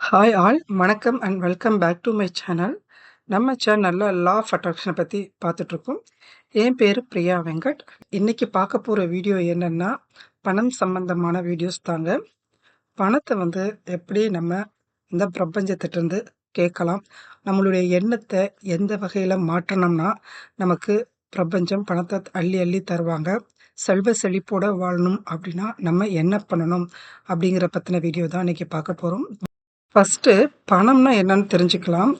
Hi all வணக்கம் and welcome back to my channel நம்ம சேனலில் லா ஆஃப் அட்ராக்ஷனை பற்றி பார்த்துட்ருக்கோம். என் பேர் பிரியா வெங்கட். இன்றைக்கி பார்க்க போகிற வீடியோ என்னென்னா பணம் சம்பந்தமான வீடியோஸ் தாங்க. பணத்தை வந்து எப்படி நம்ம இந்த பிரபஞ்சத்திட்டருந்து கேட்கலாம்? நம்மளுடைய எண்ணத்தை எந்த வகையில் மாற்றணும்னா நமக்கு பிரபஞ்சம் பணத்தை அள்ளி அள்ளி தருவாங்க. செல்வ செழிப்போடு வாழணும் அப்படின்னா நம்ம என்ன பண்ணணும் அப்படிங்கிற பற்றின வீடியோ தான் இன்றைக்கி பார்க்க போகிறோம் ஃபஸ்ட்டு பணம்னா என்னன்னு தெரிஞ்சுக்கலாம்.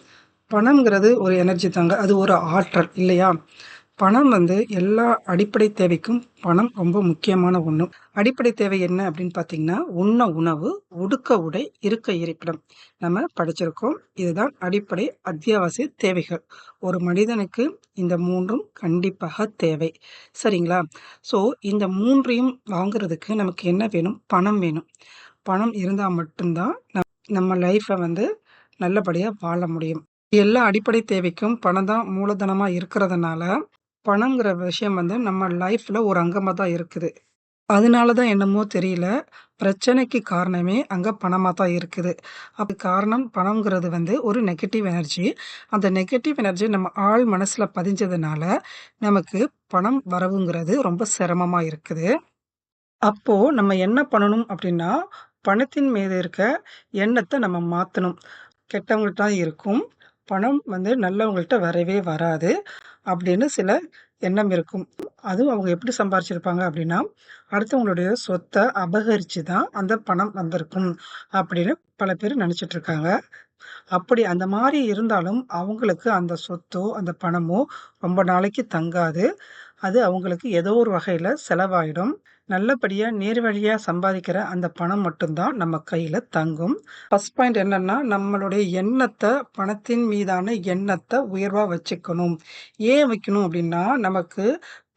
பணம்ங்கிறது ஒரு எனர்ஜி தாங்க. அது ஒரு ஆற்றல் இல்லையா? பணம் வந்து எல்லா அடிப்படை தேவைக்கும் பணம் ரொம்ப முக்கியமான ஒன்று அடிப்படை தேவை என்ன அப்படின்னு பார்த்தீங்கன்னா உண்ண உணவு உடுக்க உடை இருக்க இருப்பிடம். நம்ம படிச்சிருக்கோம். இதுதான் அடிப்படை அத்தியாவசிய தேவைகள். ஒரு மனிதனுக்கு இந்த மூன்றும் கண்டிப்பாக தேவை. சரிங்களா? ஸோ இந்த மூன்றையும் வாங்குறதுக்கு நமக்கு என்ன வேணும்? பணம் வேணும். பணம் இருந்தால் மட்டும்தான் நம்ம லைஃப்பை வந்து நல்லபடியாக வாழ முடியும். எல்லா அடிப்படை தேவைக்கும் பணம் தான் மூலதனமாக இருக்கிறதுனால பணங்கிற விஷயம் வந்து நம்ம லைஃப்பில் ஒரு அங்கமாக தான் இருக்குது. அதனால தான் என்னமோ தெரியல பிரச்சனைக்கு காரணமே அங்கே பணமாக தான் இருக்குது. அது காரணம் பணங்கிறது வந்து ஒரு நெகட்டிவ் எனர்ஜி அந்த நெகட்டிவ் எனர்ஜி நம்ம ஆள் மனசில் பதிஞ்சதுனால நமக்கு பணம் வரவுங்கிறது ரொம்ப சிரமமாக இருக்குது. அப்போது நம்ம என்ன பண்ணணும் அப்படின்னா பணத்தின் மீது இருக்க எண்ணத்தை நம்ம மாற்றணும் கெட்டவங்கள்ட்ட தான் இருக்கும். பணம் வந்து நல்லவங்கள்ட்ட வரவே வராது அப்படின்னு சில எண்ணம் இருக்கும். அதுவும் அவங்க எப்படி சம்பாரிச்சிருப்பாங்க அப்படின்னா அடுத்தவங்களுடைய சொத்தை அபகரித்து தான் அந்த பணம் வந்திருக்கும் அப்படின்னு பல பேர் நினச்சிட்டு இருக்காங்க. அப்படி அந்த மாதிரி இருந்தாலும் அவங்களுக்கு அந்த சொத்தோ அந்த பணமோ ரொம்ப நாளைக்கு தங்காது. அது அவங்களுக்கு ஏதோ ஒரு வகையில் செலவாயிடும். நல்லபடியாக நேர் வழியாக சம்பாதிக்கிற அந்த பணம் மட்டும்தான் நம்ம கையில் தங்கும். ஃபஸ்ட் பாயிண்ட் என்னென்னா நம்மளுடைய எண்ணத்தை பணத்தின் மீதான எண்ணத்தை உயர்வாக வச்சுக்கணும். ஏன் வைக்கணும் அப்படின்னா நமக்கு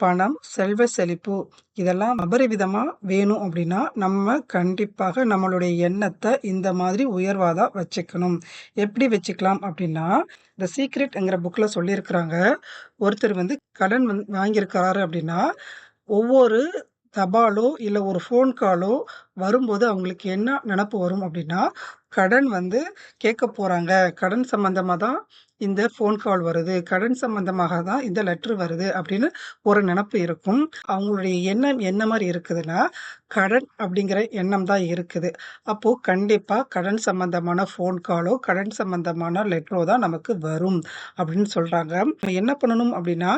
பணம் செல்வ செழிப்பு இதெல்லாம் அபரிவிதமாக வேணும் அப்படின்னா நம்ம கண்டிப்பாக நம்மளுடைய எண்ணத்தை இந்த மாதிரி உயர்வாக தான் வச்சுக்கணும். எப்படி வச்சுக்கலாம் அப்படின்னா இந்த சீக்ரெட்ங்கிற புக்கில் சொல்லியிருக்கிறாங்க. ஒருத்தர் வந்து கடன் வந்து வாங்கியிருக்கிறாரு அப்படின்னா ஒவ்வொரு தபாலோ இல்லை ஒரு ஃபோன் காலோ வரும்போது அவங்களுக்கு என்ன நினப்பு வரும் அப்படின்னா கடன் வந்து கேட்க போகிறாங்க கடன் சம்மந்தமாக தான் இந்த ஃபோன் கால் வருது. கடன் சம்மந்தமாக தான் இந்த லெட்ரு வருது அப்படின்னு ஒரு நினப்பு இருக்கும். அவங்களுடைய எண்ணம் என்ன மாதிரி இருக்குதுன்னா கடன் அப்படிங்கிற எண்ணம் தான் இருக்குது. அப்போது கண்டிப்பாக கடன் சம்மந்தமான ஃபோன் காலோ கடன் சம்மந்தமான லெட்டரோ தான் நமக்கு வரும் அப்படின்னு சொல்கிறாங்க என்ன பண்ணணும் அப்படின்னா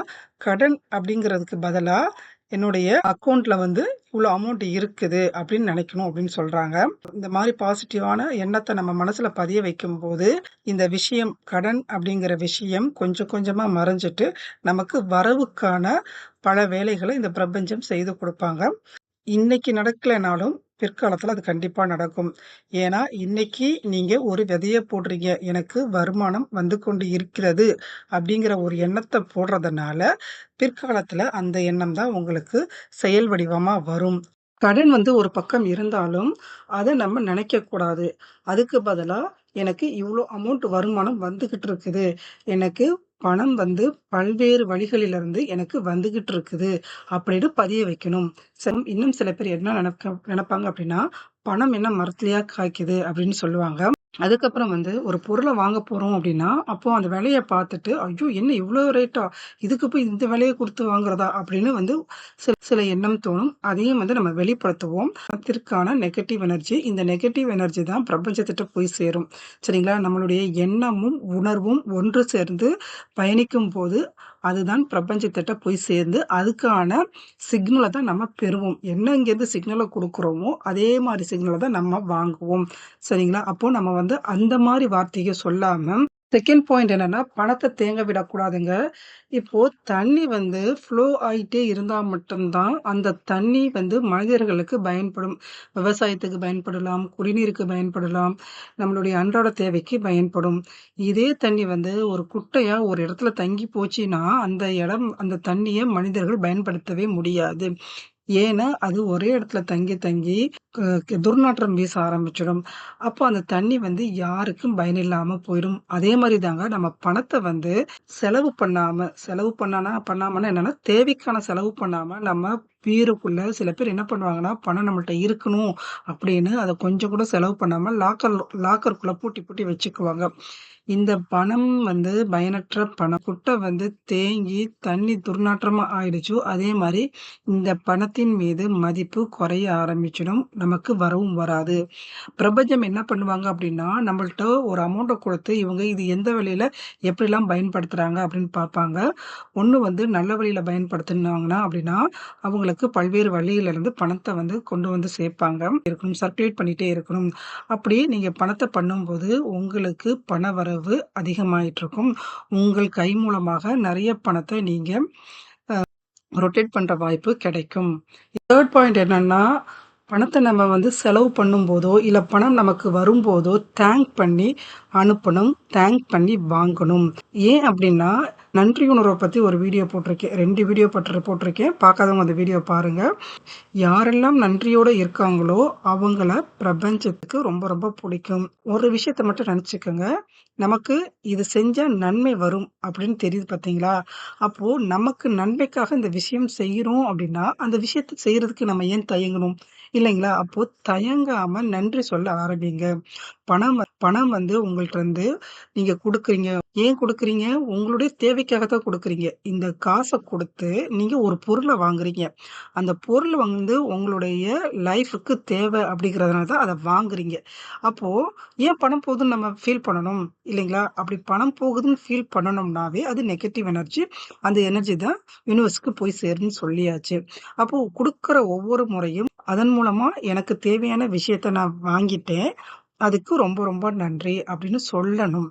கடன் அப்படிங்கிறதுக்கு பதிலாக என்னுடைய அக்கௌண்ட்ல வந்து இவ்வளோ அமௌண்ட் இருக்குது அப்படின்னு நினைக்கணும் அப்படின்னு சொல்றாங்க. இந்த மாதிரி பாசிட்டிவான எண்ணத்தை நம்ம மனசுல பதிய வைக்கும் போது இந்த விஷயம் கடன் அப்படிங்கிற விஷயம் கொஞ்சம் கொஞ்சமா மறைஞ்சிட்டு நமக்கு வரவுக்கான பல வேலைகளை இந்த பிரபஞ்சம் செய்து கொடுப்பாங்க. இன்னைக்கு நடக்கலைனாலும் பிற்காலத்தில் அது கண்டிப்பாக நடக்கும். ஏன்னா இன்னைக்கு நீங்கள் ஒரு விதையை போடுறீங்க. எனக்கு வருமானம் வந்து கொண்டு இருக்கிறது அப்படிங்கிற ஒரு எண்ணத்தை போடுறதுனால பிற்காலத்தில் அந்த எண்ணம் தான் உங்களுக்கு செயல் வடிவமாக வரும். கடன் வந்து ஒரு பக்கம் இருந்தாலும் அதை நம்ம நினைக்கக்கூடாது. அதுக்கு பதிலாக எனக்கு இவ்வளோ அமௌண்ட் வருமானம் வந்துக்கிட்டு இருக்குது எனக்கு பணம் வந்து பல்வேறு வழிகளிலிருந்து எனக்கு வந்துகிட்டு இருக்குது அப்படின்னு பதிய வைக்கணும். இன்னும் சில பேர் என்ன நினைக்க நினைப்பாங்க அப்படின்னா பணம் என்ன மரத்துலையா காய்க்குது அப்படின்னு சொல்லுவாங்க. அதுக்கப்புறம் வந்து ஒரு பொருளை வாங்க போகிறோம் அப்படின்னா அப்போ அந்த விலையை பார்த்துட்டு ஐயோ என்ன இவ்வளோ ரேட்டா இதுக்கு போய் இந்த விலையை கொடுத்து வாங்குறதா? அப்படின்னு வந்து சில சில எண்ணம் தோணும். அதையும் வந்து நம்ம வெளிப்படுத்துவோம். அதற்கான நெகட்டிவ் எனர்ஜி இந்த நெகட்டிவ் எனர்ஜி தான் பிரபஞ்சத்திட்ட போய் சேரும். சரிங்களா? நம்மளுடைய எண்ணமும் உணர்வும் ஒன்று சேர்ந்து பயணிக்கும் போது அதுதான் பிரபஞ்சத்திட்ட போய் சேர்ந்து அதுக்கான சிக்னலை தான் நம்ம பெறுவோம். என்ன இங்கேருந்து சிக்னலை கொடுக்குறோமோ அதே மாதிரி சிக்னலை தான் நம்ம வாங்குவோம். சரிங்களா? அப்போ நம்ம வந்து வந்து அந்த மாதிரி வார்த்தையை சொல்லாம செகண்ட் பாயிண்ட் என்னன்னா பணத்தை தேங்க விடக்கூடாதுங்க. இப்போ தண்ணி வந்து ஃப்ளோ ஆகிட்டே இருந்தால் மட்டும்தான் அந்த தண்ணி வந்து மனிதர்களுக்கு பயன்படும். விவசாயத்துக்கு பயன்படலாம் குடிநீருக்கு பயன்படலாம் நம்மளுடைய அன்றாட தேவைக்கு பயன்படும். இதே தண்ணி வந்து ஒரு குட்டையா ஒரு இடத்துல தங்கி போச்சுன்னா அந்த இடம் அந்த தண்ணியை மனிதர்கள் பயன்படுத்தவே முடியாது. ஏன்னா அது ஒரே இடத்துல தங்கி தங்கி துர்நாற்றம் வீச ஆரம்பிச்சிடும் அப்போ அந்த தண்ணி வந்து யாருக்கும் பயனில்லாம போயிடும் அதே மாதிரி தாங்க நம்ம பணத்தை வந்து செலவு பண்ணாம செலவு பண்ணானா பண்ணாமன்னா என்னன்னா தேவைக்கான செலவு பண்ணாம நம்ம பீரோக்குள்ள சில பேர் என்ன பண்ணுவாங்கன்னா, பணம் நம்மள்ட்ட இருக்கணும் அப்படின்னு அதை கொஞ்சம் கூட செலவு பண்ணாம லாக்கர் லாக்கருக்குள்ள பூட்டி பூட்டி வச்சுக்குவாங்க. இந்த பணம் வந்து பயனற்ற பணம். குட்டை வந்து தேங்கி தண்ணி துர்நாற்றமா ஆயிடுச்சோ, அதே மாதிரி இந்த பணத்தின் மீது மதிப்பு குறைய ஆரம்பிச்சிடும். நமக்கு வரவும் வராது. பிரபஞ்சம் என்ன பண்ணுவாங்க அப்படின்னா, நம்மள்ட்ட ஒரு அமௌண்ட்டை கொடுத்து இவங்க இது எந்த வழியில எப்படிலாம் பயன்படுத்துறாங்க அப்படின்னு பார்ப்பாங்க. ஒன்று வந்து நல்ல வழியில பயன்படுத்துனாங்கன்னா அப்படின்னா, அவங்களுக்கு பல்வேறு வழியில இருந்து வந்து கொண்டு வந்து சேர்ப்பாங்க. இருக்கணும். சர்க்குலேட் பண்ணிட்டே இருக்கணும். அப்படி நீங்க பணத்தை பண்ணும்போது, உங்களுக்கு பண வரவு அதிகமாயிட்டிருக்கும். உங்கள் கை மூலமாக நிறைய பணத்த நீங்க அ ரொட்டேட் பண்ற வாய்ப்பு கிடைக்கும். 3 பாயிண்ட் என்னன்னா, பணத்த நம்ம வந்து செலவு பண்ணும்போதோ, இல்ல பணம் நமக்கு வரும்போதோ, தேங்க் பண்ணி அனுப்பணும். தேங்க் பண்ணி வாங்கணும். ஏன் அப்படின்னா, நன்றி உணர்வை பற்றி ஒரு வீடியோ போட்டிருக்கேன். ரெண்டு வீடியோ பட்ரு போட்டிருக்கேன். பார்க்காதவங்க அந்த வீடியோ பாருங்கள் யாரெல்லாம் நன்றியோடு இருக்காங்களோ, அவங்கள பிரபஞ்சத்துக்கு ரொம்ப ரொம்ப பிடிக்கும் ஒரு விஷயத்த மட்டும் நினச்சிக்கோங்க நமக்கு இது செஞ்சால் நன்மை வரும் அப்படின்னு தெரியுது பார்த்தீங்களா? அப்போது நமக்கு நன்மைக்காக இந்த விஷயம் செய்கிறோம் அப்படின்னா, அந்த விஷயத்த செய்கிறதுக்கு நம்ம ஏன் தயங்கணும்? இல்லைங்களா? அப்போது தயங்காமல் நன்றி சொல்ல ஆரம்பிங்க. பணம் பணம் வந்து உங்கள்கிட்ட இருந்து நீங்க கொடுக்குறீங்க ஏன் கொடுக்குறீங்க உங்களுடைய தேவைக்காக தான் கொடுக்குறீங்க இந்த காசை கொடுத்து நீங்க ஒரு பொருளை வாங்குறீங்க. அந்த பொருள் வந்து உங்களுடைய லைஃபுக்கு தேவை அப்படிங்கிறதுனால தான் அதை வாங்குறீங்க. அப்போ ஏன் பணம் போகுதுன்னு நம்ம ஃபீல் பண்ணணும்? இல்லைங்களா? அப்படி பணம் போகுதுன்னு ஃபீல் பண்ணணும்னாவே, அது நெகட்டிவ் எனர்ஜி. அந்த எனர்ஜி தான் யூனிவர்ஸ்க்கு போய் சேருன்னு சொல்லியாச்சு. அப்போ கொடுக்குற ஒவ்வொரு முறையும், அதன் மூலமா எனக்கு தேவையான விஷயத்த நான் வாங்கிட்டேன். அதுக்கு ரொம்ப ரொம்ப நன்றி அப்படின்னு சொல்லணும்.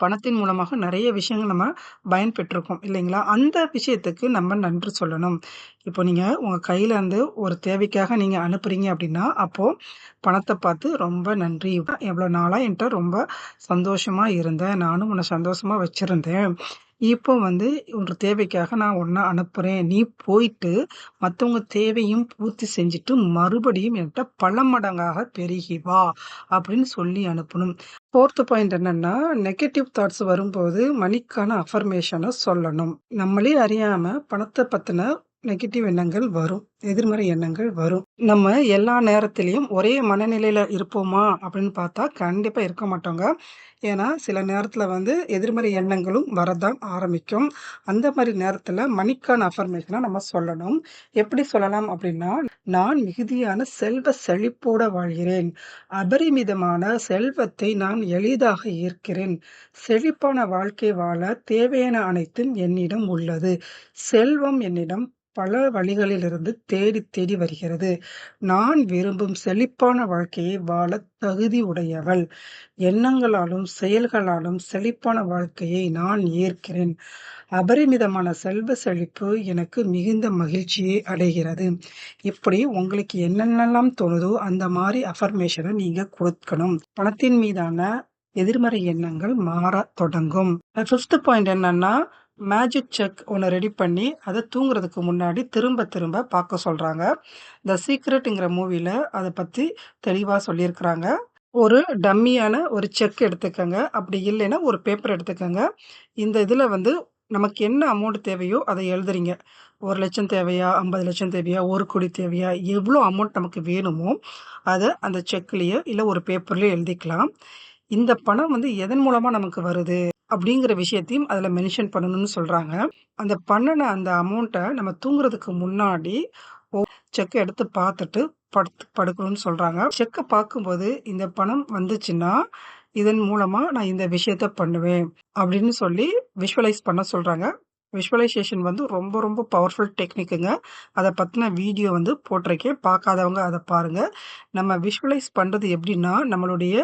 பணத்தின் மூலமாக நிறைய விஷயங்கள் நம்ம பயன் பெற்றிருக்கோம் இல்லைங்களா? அந்த விஷயத்துக்கு நம்ம நன்றி சொல்லணும். இப்போ நீங்க உங்க கையிலேருந்து ஒரு தேவைக்காக நீங்க அனுப்புறீங்க அப்படின்னா, அப்போ பணத்த பார்த்து ரொம்ப நன்றி. எவ்வளோ நாளா என்ட்ட ரொம்ப சந்தோஷமா இருந்த. நானும் உன்ன சந்தோஷமா வச்சிருந்தேன். இப்போ வந்து ஒரு தேவைக்காக நான் ஒன்றா அனுப்புகிறேன் நீ போயிட்டு மற்றவங்க தேவையும் பூர்த்தி செஞ்சுட்டு, மறுபடியும் என்கிட்ட பல மடங்காக பெருகி வா! அப்படின்னு சொல்லி அனுப்பணும். ஃபோர்த் பாயிண்ட் என்னன்னா, நெகட்டிவ் தாட்ஸ் வரும்போது மணிக்கான அஃபர்மேஷனை சொல்லணும். நம்மளே அறியாம பணத்தை பத்தின நெகட்டிவ் எண்ணங்கள் வரும். எதிர்மறை எண்ணங்கள் வரும். நம்ம எல்லா நேரத்திலையும் ஒரே மனநிலையில இருப்போமா? அப்படின்னு பார்த்தா, கண்டிப்பா இருக்க மாட்டோங்க. ஏன்னா, சில நேரத்தில் வந்து எதிர்மறை எண்ணங்களும் வரதான் ஆரம்பிக்கும். அந்த மாதிரி நேரத்தில் மணிக்கான அஃபர்மேஷனை நம்ம சொல்லணும். எப்படி சொல்லலாம் அப்படின்னா, நான் மிகுதியான செல்வ செழிப்போட வாழ்கிறேன். அபரிமிதமான செல்வத்தை நான் எளிதாக ஈர்க்கிறேன். செழிப்பான வாழ்க்கை வாழ தேவையான அனைத்தும் என்னிடம் உள்ளது. செல்வம் என்னிடம் பல வழிகளிலிருந்து தேடி தேடி வருகிறது. நான் விரும்பும் செழிப்பான வாழ்க்கையை வாழ தகுதி உடையவள். எண்ணங்களாலும், செயல்களாலும் செழிப்பான வாழ்க்கையை நான் ஏற்கிறேன். அபரிமிதமான செல்வ செழிப்பு எனக்கு மிகுந்த மகிழ்ச்சியை அடைகிறது. இப்படி உங்களுக்கு என்னென்னலாம் தோணுதோ, அந்த மாதிரி அஃபர்மேஷனை நீங்க கொடுக்கணும் பணத்தின் மீதான எதிர்மறை எண்ணங்கள் மாற தொடங்கும். ஃபிஃப்த் பாயிண்ட் என்னன்னா, மேஜிக் செக் ஒன்று ரெடி பண்ணி, அதை தூங்குறதுக்கு முன்னாடி திரும்ப திரும்ப பார்க்க சொல்கிறாங்க த சீக்ரெட்டுங்கிற மூவியில் அதை பற்றி தெளிவாக சொல்லியிருக்கிறாங்க. ஒரு டம்மியான ஒரு செக் எடுத்துக்கங்க. அப்படி இல்லைன்னா ஒரு பேப்பர் எடுத்துக்கங்க. இந்த இதில் வந்து நமக்கு என்ன அமௌண்ட் தேவையோ அத எழுதுறீங்க. 1,00,000 தேவையா? 50,00,000 தேவையா? 1,00,00,000 தேவையா? எவ்வளோ அமௌண்ட் நமக்கு வேணுமோ, அத அந்த செக்லயோ, இல்ல ஒரு பேப்பர்லயோ எழுதிக்கலாம். இந்த பணம் வந்து எதன் மூலமா நமக்கு வருது? அப்படிங்கிற விஷயத்தையும் அதில் மென்ஷன் பண்ணணும்னு சொல்றாங்க. அந்த பண்ணுன அந்த அமௌண்ட்ட நம்ம தூங்குறதுக்கு முன்னாடி ஒ செக்கை எடுத்து பார்த்துட்டு படுத்து படுக்கணும்னு சொல்கிறாங்க செக்கை பார்க்கும்போது, இந்த பணம் வந்துச்சுன்னா, இதன் மூலமாக நான் இந்த விஷயத்த பண்ணுவேன். அப்படின்னு சொல்லி விஷுவலைஸ் பண்ண சொல்கிறாங்க விஷுவலைசேஷன் வந்து ரொம்ப ரொம்ப பவர்ஃபுல் டெக்னிக்குங்க. அதை பற்றின வீடியோ வந்து போட்டிருக்கேன். பார்க்காதவங்க அதை பாருங்க. நம்ம விஷுவலைஸ் பண்ணுறது எப்படின்னா, நம்மளுடைய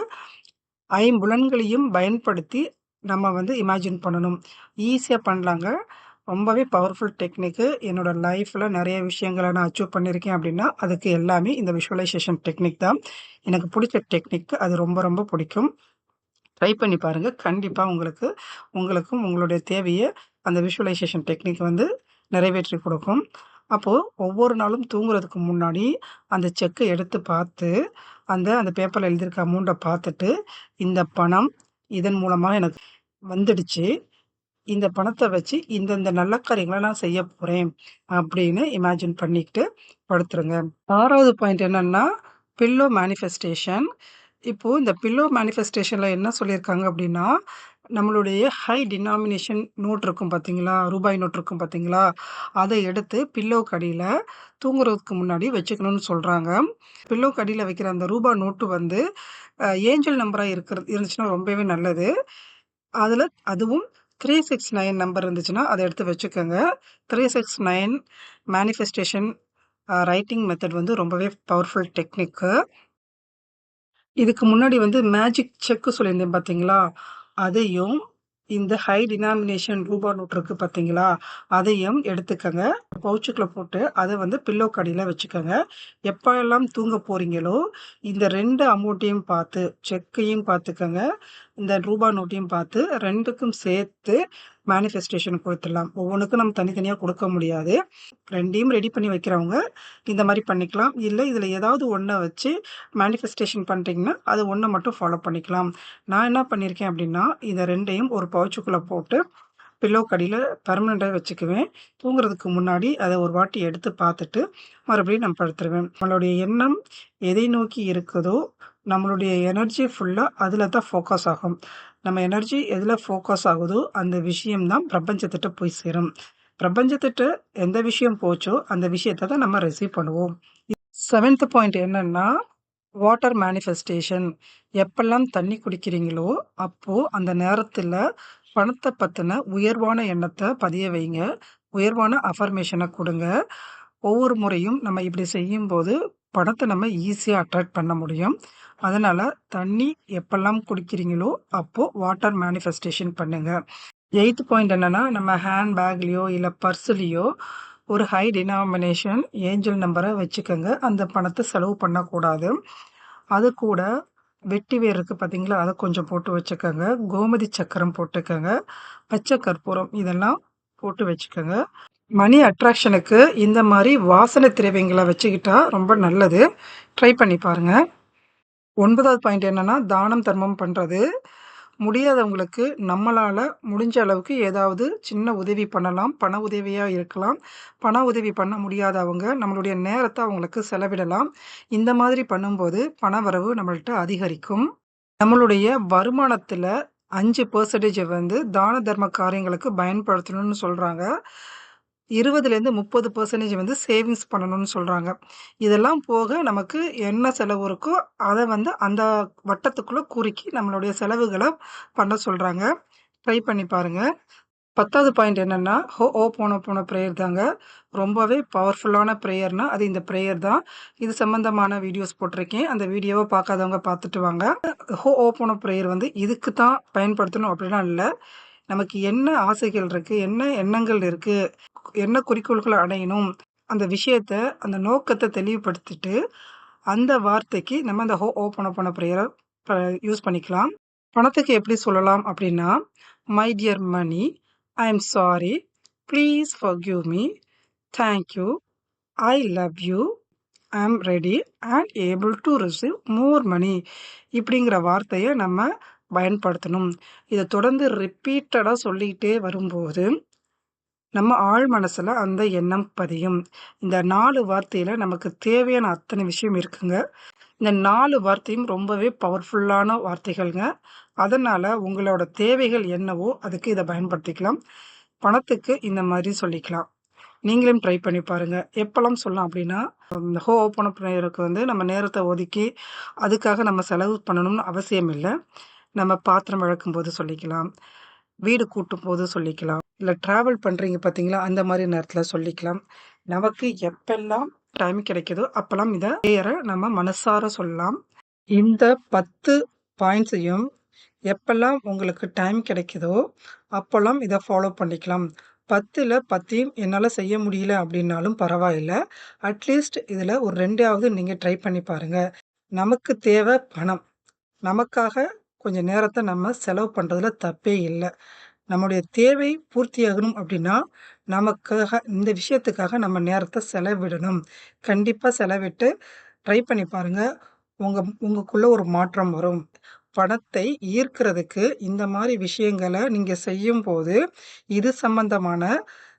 ஐம்புலன்களையும் பயன்படுத்தி நம்ம வந்து இமேஜின் பண்ணணும். ஈஸியாக பண்ணலாங்க. ரொம்பவே பவர்ஃபுல் டெக்னிக்கு. என்னோட லைஃப்பில் நிறைய விஷயங்களை நான் அச்சீவ் பண்ணியிருக்கேன் அப்படின்னா, அதுக்கு எல்லாமே இந்த விஷுவலைசேஷன் டெக்னிக் தான். எனக்கு பிடிச்ச டெக்னிக். அது ரொம்ப ரொம்ப பிடிக்கும் ட்ரை பண்ணி பாருங்கள் கண்டிப்பாக உங்களுக்கு உங்களுக்கும் உங்களுடைய தேவையை அந்த விஷுவலைசேஷன் டெக்னிக் வந்து நிறைவேற்றி கொடுக்கும் அப்போது ஒவ்வொரு நாளும் தூங்குறதுக்கு முன்னாடி அந்த செக்கை எடுத்து பார்த்து, அந்த அந்த பேப்பரில் எழுதியிருக்க அமௌண்ட்டை பார்த்துட்டு, இந்த பணம் இதன் மூலமாக எனக்கு வந்துடுச்சு. இந்த பணத்தை வச்சு இந்தந்த நல்ல காரியங்களை நான் செய்ய போறேன் அப்படின்னு இமேஜின் பண்ணிக்கிட்டு படுத்துருங்க. ஆறாவது பாயிண்ட் என்னன்னா பில்லோ மேனிஃபெஸ்டேஷன் இப்போ இந்த பில்லோ மேனிஃபெஸ்டேஷன்ல என்ன சொல்லியிருக்காங்க அப்படின்னா நம்மளுடைய ஹை டினாமினேஷன் நோட் இருக்கும் பார்த்தீங்களா? ரூபாய் நோட் இருக்கும் பார்த்தீங்களா? அதை எடுத்து பில்லோ கடியில் தூங்குறதுக்கு முன்னாடி வச்சுக்கணும்னு சொல்கிறாங்க பில்லோ கடியில் வைக்கிற அந்த ரூபாய் நோட்டு வந்து ஏஞ்சல் நம்பராக இருக்கிறது இருந்துச்சுன்னா ரொம்பவே நல்லது. அதில் அதுவும் த்ரீ சிக்ஸ் நைன் நம்பர் இருந்துச்சுன்னா அதை எடுத்து வச்சுக்கோங்க. Three six nine manifestation writing method வந்து ரொம்பவே பவர்ஃபுல் டெக்னிக்கு இதுக்கு முன்னாடி வந்து மேஜிக் செக்கு சொல்லியிருந்தேன் பார்த்தீங்களா அதையும் இந்த ஹை டினாமினேஷன் ரூபா நோட் இருக்கு பார்த்தீங்களா? அதையும் எடுத்துக்கங்க. பவுச்சுக்குள்ள போட்டு அதை வந்து பில்லோ கடியில் வச்சுக்கோங்க. எப்போல்லாம் தூங்க போறீங்களோ இந்த ரெண்டு அமௌண்ட்டையும் பார்த்து செக்கையும் பார்த்துக்கோங்க. இந்த ரூபா நோட்டையும் பார்த்து ரெண்டுக்கும் சேர்த்து மேனிஃபெஸ்டேஷன் கொடுத்துடலாம். ஒவ்வொன்றுக்கும் நம்ம தனித்தனியாக கொடுக்க முடியாது. ரெண்டையும் ரெடி பண்ணி வைக்கிறவங்க இந்த மாதிரி பண்ணிக்கலாம். இல்லை இதில் ஏதாவது ஒன்றை வச்சு மேனிஃபெஸ்டேஷன் பண்ணுறீங்கன்னா அது ஒன்றை மட்டும் ஃபாலோ பண்ணிக்கலாம். நான் என்ன பண்ணியிருக்கேன் அப்படின்னா இதை ரெண்டையும் ஒரு பவுச்சுக்குள்ளே போட்டு பில்லோ கடியில் பர்மனெண்ட்டாக வச்சுக்குவேன். தூங்குறதுக்கு முன்னாடி அதை ஒரு வாட்டி எடுத்து பார்த்துட்டு மறுபடியும் நான் படுத்துருவேன். நம்மளுடைய எண்ணம் எதை நோக்கி இருக்குதோ நம்மளுடைய எனர்ஜி ஃபுல்லாக அதில் தான் ஃபோக்கஸ் ஆகும். நம்ம எனர்ஜி எதில் ஃபோக்கஸ் ஆகுதோ அந்த விஷயம்தான் பிரபஞ்சத்திட்ட போய் சேரும். பிரபஞ்சத்திட்ட எந்த விஷயம் போச்சோ அந்த விஷயத்தை தான் நம்ம ரிசீவ் பண்ணுவோம். செவன்த் பாயிண்ட் என்னென்னா வாட்டர் மேனிஃபெஸ்டேஷன் எப்பெல்லாம் தண்ணி குடிக்கிறீங்களோ அப்போது அந்த நேரத்தில் பணத்தை பற்றின உயர்வான எண்ணத்தை பதிய வைங்க. உயர்வான அஃபர்மேஷனை கொடுங்க. ஒவ்வொரு முறையும் நம்ம இப்படி செய்யும்போது பணத்தை நம்ம ஈஸியாக அட்ராக்ட் பண்ண முடியும். அதனால் தண்ணி எப்பெல்லாம் குடிக்கிறீங்களோ அப்போது வாட்டர் மேனிஃபெஸ்டேஷன் பண்ணுங்கள் எயித்து பாயிண்ட் என்னென்னா நம்ம ஹேண்ட் பேக்லேயோ இல்லை பர்ஸ்லேயோ ஒரு ஹை டினாமினேஷன் ஏஞ்சல் நம்பரை வச்சுக்கோங்க. அந்த பணத்தை செலவு பண்ணக்கூடாது. அது கூட வெட்டி வேர் இருக்குது பார்த்தீங்களா அதை கொஞ்சம் போட்டு வச்சுக்கோங்க. கோமதி சக்கரம் போட்டுக்கோங்க. பச்சை கற்பூரம் இதெல்லாம் போட்டு வச்சுக்கோங்க. மணி அட்ராக்ஷனுக்கு இந்த மாதிரி வாசனை திரவியங்களை வச்சுக்கிட்டா ரொம்ப நல்லது. ட்ரை பண்ணி பாருங்கள் ஒன்பதாவது பாயிண்ட் என்னென்னா தானம் தர்மம் பண்ணுறது முடியாதவங்களுக்கு நம்மளால் முடிஞ்ச அளவுக்கு ஏதாவது சின்ன உதவி பண்ணலாம். பண உதவியாக இருக்கலாம். பண உதவி பண்ண முடியாதவங்க நம்மளுடைய நேரத்தை அவங்களுக்கு செலவிடலாம். இந்த மாதிரி பண்ணும்போது பண வரவு நம்மள்கிட்ட அதிகரிக்கும். நம்மளுடைய வருமானத்தில் அஞ்சு பர்சன்டேஜை வந்து தான தர்ம காரியங்களுக்கு பயன்படுத்தணும்னு சொல்கிறாங்க இருபதுலேருந்து முப்பது பர்சன்டேஜ் வந்து சேவிங்ஸ் பண்ணணும்னு சொல்கிறாங்க இதெல்லாம் போக நமக்கு என்ன செலவு இருக்கோ அதை வந்து அந்த வட்டத்துக்குள்ளே குறுக்கி நம்மளுடைய செலவுகளை பண்ண சொல்கிறாங்க ட்ரை பண்ணி பாருங்கள் பத்தாவது பாயிண்ட் என்னென்னா ஹோ ஓ போன போன ப்ரேயர் தாங்க. ரொம்பவே பவர்ஃபுல்லான ப்ரேயர்னா அது இந்த ப்ரேயர் தான். இது சம்மந்தமான வீடியோஸ் போட்டிருக்கேன். அந்த வீடியோவை பார்க்காதவங்க பார்த்துட்டு வாங்க. ஹோ ஓ போன ப்ரேயர் வந்து இதுக்கு தான் பயன்படுத்தணும் அப்படிலாம் இல்லை. நமக்கு என்ன ஆசைகள் இருக்குது என்ன எண்ணங்கள் இருக்குது என்ன குறிக்கோள்களை அடையணும்? அந்த விஷயத்த அந்த நோக்கத்தை தெளிவுபடுத்திட்டு அந்த வார்த்தைக்கு நம்ம அந்த ஹோ ஓப்பன் பண்ண ப்ரேயரை யூஸ் பண்ணிக்கலாம். பணத்துக்கு எப்படி சொல்லலாம் அப்படின்னா my dear money I am sorry please forgive me thank you I love you I am ready and able to receive more money இப்படிங்கிற வார்த்தையை நம்ம பயன்படுத்தணும். இதை தொடர்ந்து ரிப்பீட்டடாக சொல்லிக்கிட்டே வரும்போது நம்ம ஆழ் மனசில் அந்த எண்ணம் பதியும். இந்த நாலு வார்த்தையில் நமக்கு தேவையான அத்தனை விஷயம் இருக்குங்க. இந்த நாலு வார்த்தையும் ரொம்பவே பவர்ஃபுல்லான வார்த்தைகள்ங்க. அதனால் உங்களோட தேவைகள் என்னவோ அதுக்கு இதை பயன்படுத்திக்கலாம். பணத்துக்கு இந்த மாதிரி சொல்லிக்கலாம். நீங்களும் ட்ரை பண்ணி பாருங்கள் எப்போல்லாம் சொல்லலாம் அப்படின்னா இந்த ஹோ ஓப்பன் பண்ணுறதுக்கு வந்து நம்ம நேரத்தை ஒதுக்கி அதுக்காக நம்ம செலவு பண்ணணும்னு அவசியம் இல்லை நம்ம பாத்திரம் வழக்கும் போது சொல்லிக்கலாம். வீடு கூட்டும் போது சொல்லிக்கலாம். இல்லை ட்ராவல் பண்ணுறீங்க பார்த்தீங்களா அந்த மாதிரி நேரத்தில் சொல்லிக்கலாம். நமக்கு எப்பெல்லாம் டைம் கிடைக்குதோ அப்போல்லாம் இதை பேரை நம்ம மனசார சொல்லலாம். இந்த பத்து பாயிண்ட்ஸையும் எப்பெல்லாம் உங்களுக்கு டைம் கிடைக்குதோ அப்போல்லாம் இதை ஃபாலோ பண்ணிக்கலாம். பத்தில் பத்தையும் என்னால் செய்ய முடியல அப்படின்னாலும் பரவாயில்ல. அட்லீஸ்ட் இதில் ஒரு ரெண்டாவது நீங்கள் ட்ரை பண்ணி பாருங்கள் நமக்கு தேவை பணம். நமக்காக கொஞ்சம் நேரத்தை நம்ம செலவு பண்ணுறதுல தப்பே இல்லை. நம்முடைய தேவை பூர்த்தியாகணும் அப்படின்னா நமக்காக இந்த விஷயத்துக்காக நம்ம நேரத்தை செலவிடணும். கண்டிப்பாக செலவிட்டு ட்ரை பண்ணி பாருங்கள் உங்கள் உங்களுக்குள்ளே ஒரு மாற்றம் வரும். பணத்தை ஈர்க்கிறதுக்கு இந்த மாதிரி விஷயங்களை நீங்கள் செய்யும்போது, இது சம்பந்தமான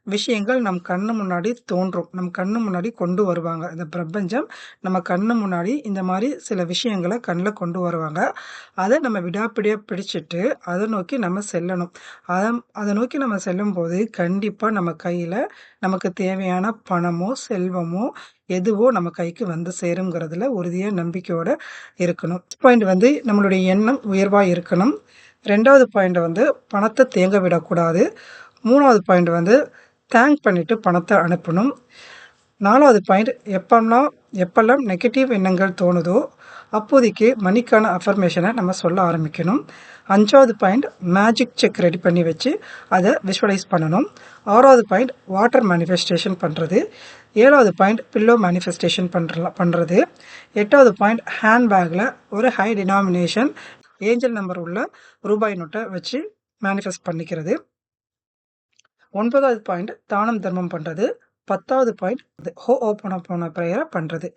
விஷயங்கள் நம் கண்ணு முன்னாடி தோன்றும். நம் கண்ணு முன்னாடி கொண்டு வருவாங்க. இந்த பிரபஞ்சம் நம்ம கண்ணு முன்னாடி இந்த மாதிரி சில விஷயங்களை கண்ணில் கொண்டு வருவாங்க. அதை நம்ம விடாப்பிடியாக பிடிச்சிட்டு அதை நோக்கி நம்ம செல்லணும். அதம் அதை நோக்கி நம்ம செல்லும்போது, கண்டிப்பாக நம்ம கையில் நமக்கு தேவையான பணமோ, செல்வமோ, எதுவோ நம்ம கைக்கு வந்து சேருங்கிறதுல உறுதியாக நம்பிக்கையோடு இருக்கணும். பாயிண்ட் வந்து நம்மளுடைய எண்ணம் உயர்வாக இருக்கணும். ரெண்டாவது பாயிண்ட் வந்து பணத்தை தேங்க விடக்கூடாது. மூணாவது பாயிண்ட் வந்து தேங்க் பண்ணிவிட்டு பணத்தை அனுப்பணும். நாலாவது பாயிண்ட் எப்பல்லாம் எப்போல்லாம் நெகட்டிவ் எண்ணங்கள் தோணுதோ, அப்போதைக்கு மணிக்கான அஃபர்மேஷனை நம்ம சொல்ல ஆரம்பிக்கணும். அஞ்சாவது பாயிண்ட் மேஜிக் செக் ரெடி பண்ணி வச்சு, அதை விஷுவலைஸ் பண்ணணும். ஆறாவது பாயிண்ட் வாட்டர் மேனிஃபெஸ்டேஷன் பண்ணுறது ஏழாவது பாயிண்ட் பில்லோ மேனிஃபெஸ்டேஷன் பண்ணுற பண்ணுறது எட்டாவது பாயிண்ட் ஹேண்ட் பேக்கில் ஒரு ஹை டினாமினேஷன் ஏஞ்சல் நம்பர் உள்ள ரூபாய் நோட்டை வச்சு மேனிஃபெஸ்ட் பண்ணிக்கிறது. ஒன்பதாவது பாயிண்ட் தானம், தர்மம் பண்ணுறது பத்தாவது பாயிண்ட் ஹோ ஓப்பன் அப் போன ப்ரேயரை பண்ணுறது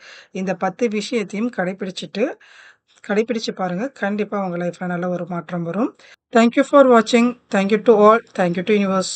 இந்த 10 விஷயத்தையும் கடைபிடிச்சிட்டு கடைப்பிடிச்சு பாருங்கள் கண்டிப்பாக உங்கள் லைஃப்பில் நல்ல ஒரு மாற்றம் வரும். தேங்க் யூ ஃபார் வாட்சிங். Thank you to all. Thank you to universe.